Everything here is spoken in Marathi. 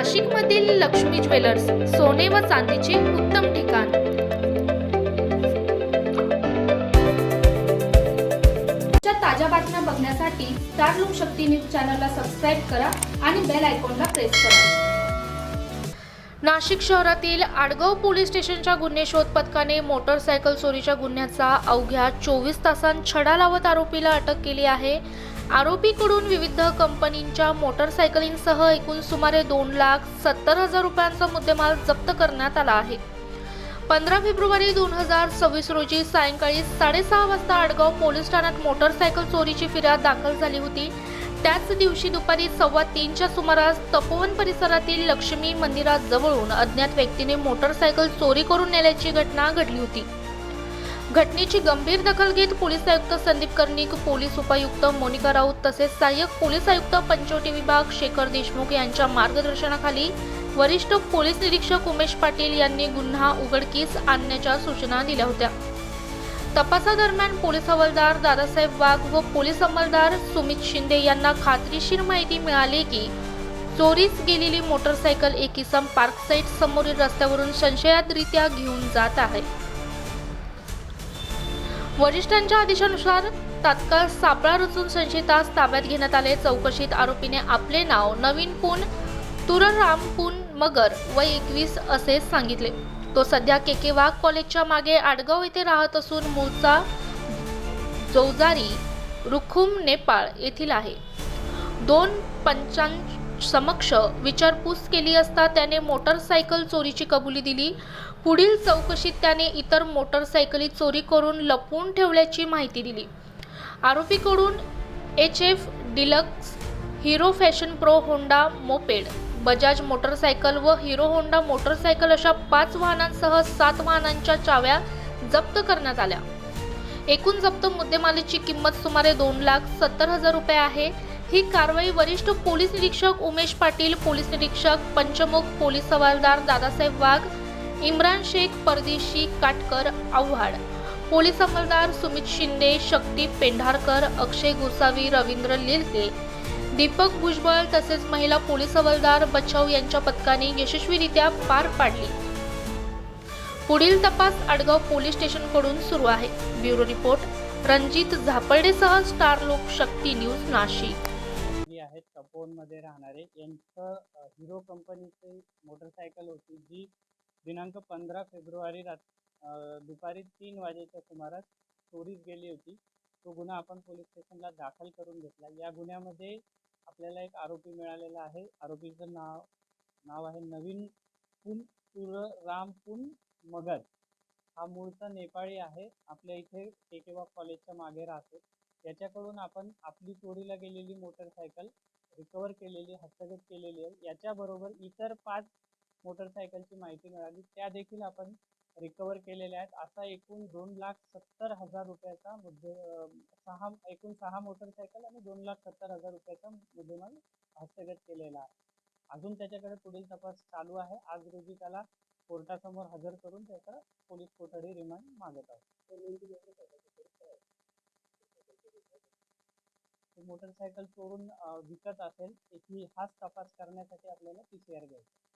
नाशिकमधील लक्ष्मी ज्वेलर्स सोने व चांदीचे उत्तम ठिकाण. ताज्या बातम्या बघण्यासाठी स्टार लोक शक्ती न्यूज चॅनलला सबस्क्राईब करा आणि बेल आयकॉनला प्रेस करा. नाशिक शहरातील आडगाव पोलीस स्टेशनच्या गुन्हे शोध पथकाने मोटरसायकल चोरीच्या गुन्ह्याचा अवघ्या चोवीस तासांत छडा लावत आरोपीला अटक केली आहे. आरोपीकडून विविध कंपनींच्या मोटरसायकलींसह एकूण सुमारे दोन लाख सत्तर हजार रुपयांचा मुद्देमाल जप्त करण्यात आला आहे. पंधरा फेब्रुवारी दोन हजार सव्वीस रोजी सायंकाळी साडेसहा वाजता आडगाव पोलीस ठाण्यात मोटरसायकल चोरीची फिर्याद दाखल झाली होती. त्याच दिवशी दुपारी सव्वा तीनच्या सुमारास तपोवन परिसरातील लक्ष्मी मंदिराजवळून अज्ञात व्यक्तीने मोटरसायकल चोरी करून नेल्याची घटना घडली होती. घटनेची गंभीर दखल घेत पोलीस आयुक्त संदीप कर्णिक पोलीस उपायुक्त मोनिका राऊत तसेच सहाय्यक पोलीस आयुक्त पंचवटी विभाग शेखर देशमुख यांच्या मार्गदर्शनाखाली वरिष्ठ पोलीस निरीक्षक उमेश पाटील यांनी गुन्हा उघडकीस आणण्याच्या सूचना दिल्या होत्या. तपासादरम्यान पोलीस हवालदार दादासाहेब वाघ व पोलीस अंमलदार सुमित शिंदे यांना खात्रीशीर माहिती मिळाली की चोरीस गेलेली मोटरसायकल एक इसम पार्क साईट समोरील रस्त्यावरून संशयातरित्या घेऊन जात आहे. वरिष्ठांच्या आदेशानुसार तात्काळ सापळा रचून संशयितास ताब्यात घेण्यात आले. चौकशीत आरोपीने आपले नाव नवीन पून तुरराम पून मगर व एकवीस असे सांगितले. तो सध्या के के वाघ कॉलेजच्या मागे आडगाव येथे राहत असून मूळचा जौजारी रुखुम नेपाळ येथील आहे. दोन समक्ष विचारपूस केली असता त्याने मोटरसायकल चोरीची कबुली दिली. पुढील चौकशीत त्याने इतर मोटरसायकली चोरी करून लपवून ठेवल्याची माहिती दिली. आरोपीकडून H F deluxe Hero fashion pro Honda moped Bajaj motorcycle व हिरो होंडा मोटरसायकल अशा पाच वाहनांसह सात वाहनांच्या चाव्या जप्त करण्यात आल्या. एकूण जप्त मुद्देमालीची किंमत सुमारे दोन लाख सत्तर हजार रुपये आहे. ही कारवाई वरिष्ठ पोलीस निरीक्षक उमेश पाटील पोलीस निरीक्षक पंचमुख पोलीस हवालदार दादासाहेब वाघ इम्रान शेख परदेशी काटकर आव्हाड. पोलीस अंमलदार सुमित शिंदे शक्ती पेंढारकर अक्षय गोसावी रवींद्र लिलके दीपक भुजबळ तसेच महिला पोलीस हवालदार बचाव यांच्या पथकाने यशस्वीरित्या पार पाडली. पुढील तपास आडगाव पोलीस स्टेशनकडून सुरू आहे. ब्युरो रिपोर्ट रणजित झापर्डेसह स्टार लोक शक्ती न्यूज नाशिक. म्हणजे आहेत तपोवनमध्ये राहणारे यांचं हिरो कंपनीची मोटरसायकल होती जी दिनांक पंधरा फेब्रुवारी रात दुपारी तीन वाजेच्या सुमारास चोरीस गेली होती. तो गुन्हा आपण पोलीस स्टेशनला दाखल करून घेतला. या गुन्ह्यामध्ये आपल्याला एक आरोपी मिळालेला आहे. आरोपीचं नाव नाव आहे नवीन पुन रामपुन मगर. हा मूळचा नेपाळी आहे. आपल्या इथे केकेवा कॉलेजच्या मागे राहतो. याच्याकडून आपण आपली चोरीला गेलेली मोटरसायकल रिकवर केलेली हस्तगत केलेली आहे याच्याबरोबर इतर पाच मोटरसायकलची माहिती मिळाली. त्या देखील आपण रिकवर केलेल्या आहेत. असा एकूण दोन लाख सत्तर हजार रुपयाचा मुद्दे सहा एकूण सहा मोटरसायकल आणि दोन लाख सत्तर हजार रुपयाचा मुद्देमाल हस्तगत केलेला आहे. अजून त्याच्याकडे पुढील तपास चालू आहे. आज रोजी त्याला कोर्टासमोर हजर करून त्याचा पोलीस कोठडी रिमांड मागत आहे मोटरसायकल चोरून विकत असेल याची हाच तपास करण्यासाठी आपल्याला पी सी आर घ्यायचा